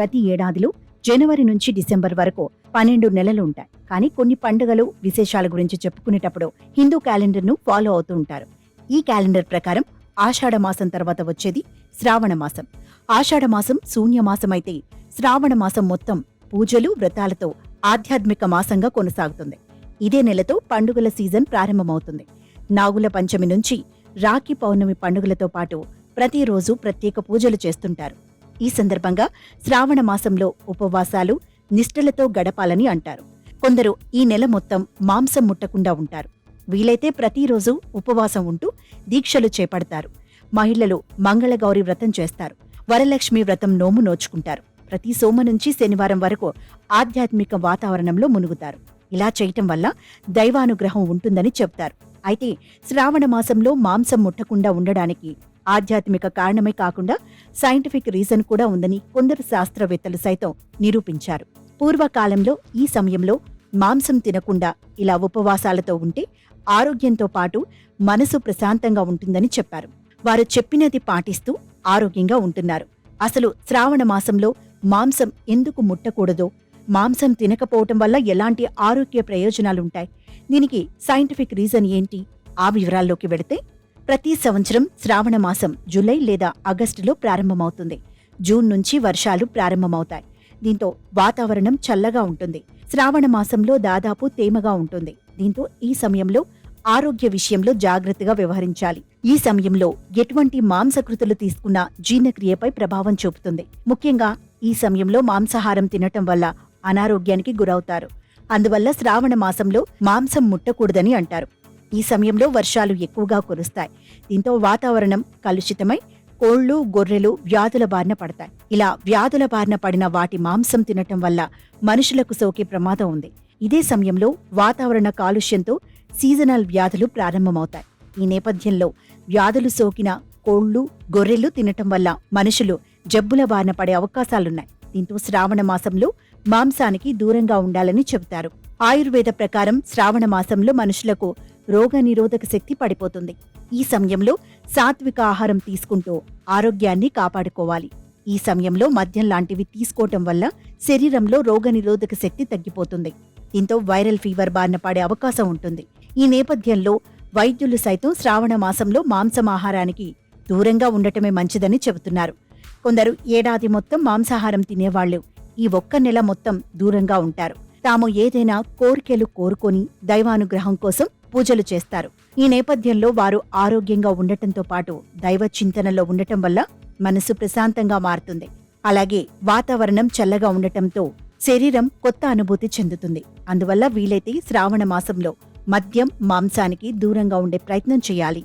ప్రతి ఏడాదిలో జనవరి నుంచి డిసెంబర్ వరకు పన్నెండు నెలలు ఉంటాయి. కానీ కొన్ని పండుగలు విశేషాల గురించి చెప్పుకునేటప్పుడు హిందూ క్యాలెండర్ను ఫాలో అవుతూ ఉంటారు. ఈ క్యాలెండర్ ప్రకారం ఆషాఢ మాసం తర్వాత వచ్చేది శ్రావణ మాసం. ఆషాఢ మాసం శూన్యమాసం అయితే శ్రావణ మాసం మొత్తం పూజలు వ్రతాలతో ఆధ్యాత్మిక మాసంగా కొనసాగుతుంది. ఇదే నెలతో పండుగల సీజన్ ప్రారంభమవుతుంది. నాగుల పంచమి నుంచి రాఖీ పౌర్ణమి పండుగలతో పాటు ప్రతిరోజు ప్రత్యేక పూజలు చేస్తుంటారు. ఈ సందర్భంగా శ్రావణ మాసంలో ఉపవాసాలు నిష్ఠలతో గడపాలని అంటారు. కొందరు ఈ నెల మొత్తం మాంసం ముట్టకుండా ఉంటారు. వీలైతే ప్రతిరోజు ఉపవాసం ఉంటూ దీక్షలు చేపడతారు. మహిళలు మంగళగౌరి వ్రతం చేస్తారు. వరలక్ష్మి వ్రతం నోము నోచుకుంటారు. ప్రతి సోమ నుంచి శనివారం వరకు ఆధ్యాత్మిక వాతావరణంలో మునుగుతారు. ఇలా చేయటం వల్ల దైవానుగ్రహం ఉంటుందని చెప్తారు. అయితే శ్రావణ మాసంలో మాంసం ముట్టకుండా ఉండడానికి ఆధ్యాత్మిక కారణమే కాకుండా సైంటిఫిక్ రీజన్ కూడా ఉందని కొందరు శాస్త్రవేత్తలు సైతం నిరూపించారు. పూర్వకాలంలో ఈ సమయంలో మాంసం తినకుండా ఇలా ఉపవాసాలతో ఉంటే ఆరోగ్యంతో పాటు మనసు ప్రశాంతంగా ఉంటుందని చెప్పారు. వారు చెప్పినది పాటిస్తూ ఆరోగ్యంగా ఉంటున్నారు. అసలు శ్రావణ మాసంలో మాంసం ఎందుకు ముట్టకూడదో? మాంసం తినకపోవటం వల్ల ఎలాంటి ఆరోగ్య ప్రయోజనాలుంటాయి? దీనికి సైంటిఫిక్ రీజన్ ఏంటి? ఆ వివరాల్లోకి వెళితే ప్రతి సంవత్సరం శ్రావణ మాసం జూలై లేదా ఆగస్టులో ప్రారంభమవుతుంది. జూన్ నుంచి వర్షాలు ప్రారంభమవుతాయి. దీంతో వాతావరణం చల్లగా ఉంటుంది. శ్రావణ మాసంలో దాదాపు తేమగా ఉంటుంది. దీంతో ఈ సమయంలో ఆరోగ్య విషయంలో జాగ్రత్తగా వ్యవహరించాలి. ఈ సమయంలో ఎటువంటి మాంసకృతులు తీసుకున్న జీర్ణక్రియపై ప్రభావం చూపుతుంది. ముఖ్యంగా ఈ సమయంలో మాంసాహారం తినటం వల్ల అనారోగ్యానికి గురవుతారు. అందువల్ల శ్రావణ మాసంలో మాంసం ముట్టకూడదని అంటారు. ఈ సమయంలో వర్షాలు ఎక్కువగా కురుస్తాయి. దీంతో వాతావరణం కలుషితమై కోళ్ళు గొర్రెలు వ్యాధుల బారిన పడతాయి. ఇలా వ్యాధుల బారిన పడిన వాటి మాంసం తినటం వల్ల మనుషులకు సోకే ప్రమాదం ఉంది. ఇదే సమయంలో వాతావరణ కాలుష్యంతో సీజనల్ వ్యాధులు ప్రారంభమవుతాయి. ఈ నేపథ్యంలో వ్యాధులు సోకిన కోళ్ళు గొర్రెలు తినటం వల్ల మనుషులు జబ్బుల బారిన పడే అవకాశాలున్నాయి. దీంతో శ్రావణ మాసంలో మాంసానికి దూరంగా ఉండాలని చెబుతారు. ఆయుర్వేద ప్రకారం శ్రావణ మాసంలో మనుషులకు రోగ నిరోధక శక్తి పడిపోతుంది. ఈ సమయంలో సాత్విక ఆహారం తీసుకుంటూ ఆరోగ్యాన్ని కాపాడుకోవాలి. ఈ సమయంలో మద్యం లాంటివి తీసుకోవటం వల్ల శరీరంలో రోగ నిరోధక శక్తి తగ్గిపోతుంది. దీంతో వైరల్ ఫీవర్ బారిన పడే అవకాశం ఉంటుంది. ఈ నేపథ్యంలో వైద్యులు సైతం శ్రావణ మాసంలో మాంసమాహారానికి దూరంగా ఉండటమే మంచిదని చెబుతున్నారు. కొందరు ఏడాది మొత్తం మాంసాహారం తినేవాళ్ళు ఈ ఒక్క నెల మొత్తం దూరంగా ఉంటారు. తాము ఏదైనా కోరికలు కోరుకొని దైవానుగ్రహం కోసం పూజలు చేస్తారు. ఈ నేపథ్యంలో వారు ఆరోగ్యంగా ఉండటంతో పాటు దైవ చింతనలో ఉండటం వల్ల మనసు ప్రశాంతంగా మారుతుంది. అలాగే వాతావరణం చల్లగా ఉండటంతో శరీరం కొత్త అనుభూతి చెందుతుంది. అందువల్ల వీలైతే శ్రావణ మాసంలో మద్యం మాంసానికి దూరంగా ఉండే ప్రయత్నం చేయాలి.